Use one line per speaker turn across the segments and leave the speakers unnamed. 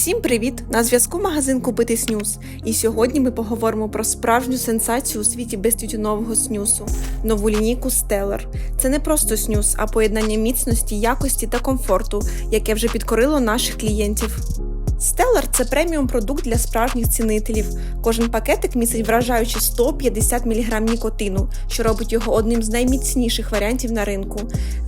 Усім привіт! На зв'язку магазин Купити снюс. І сьогодні ми поговоримо про справжню сенсацію у світі безтютюнового снюсу нову лінійку Stellar. Це не просто снюс, а поєднання міцності, якості та комфорту, яке вже підкорило наших клієнтів. Stellar – це преміум продукт для справжніх цінителів. Кожен пакетик містить вражаючі 150 мг нікотину, що робить його одним з найміцніших варіантів на ринку.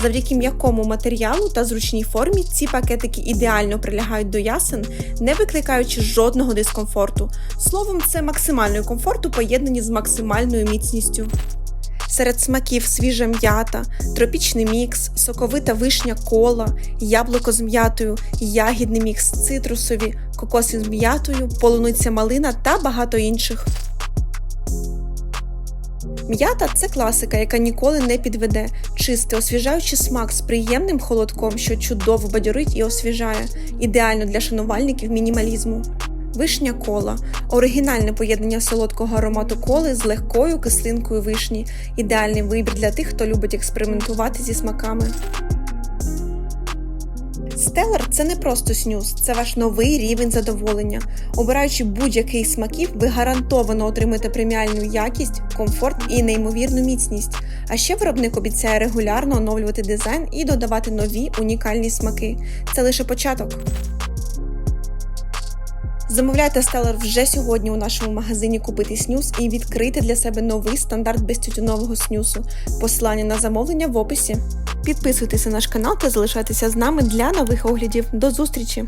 Завдяки м'якому матеріалу та зручній формі ці пакетики ідеально прилягають до ясен, не викликаючи жодного дискомфорту. Словом, це максимальний комфорт у поєднанні з максимальною міцністю. Серед смаків свіжа м'ята, тропічний мікс, соковита вишня кола, яблуко з м'ятою, ягідний мікс цитрусові, кокоси з м'ятою, полуниця малина та багато інших. М'ята це класика, яка ніколи не підведе. Чистий, освіжаючий смак з приємним холодком, що чудово бадьорить і освіжає, ідеально для шанувальників мінімалізму. Вишня кола оригінальне поєднання солодкого аромату коли з легкою кислинкою вишні. Ідеальний вибір для тих, хто любить експериментувати зі смаками. Стеллар це не просто снюс, це ваш новий рівень задоволення. Обираючи будь-який смаків, ви гарантовано отримаєте преміальну якість, комфорт і неймовірну міцність. А ще виробник обіцяє регулярно оновлювати дизайн і додавати нові унікальні смаки. Це лише початок. Замовляйте стелер вже сьогодні у нашому магазині Купити снюс і відкрити для себе новий стандарт безтютюнового снюсу. Посилання на замовлення в описі. Підписуйтесь на наш канал та залишайтеся з нами для нових оглядів. До зустрічі!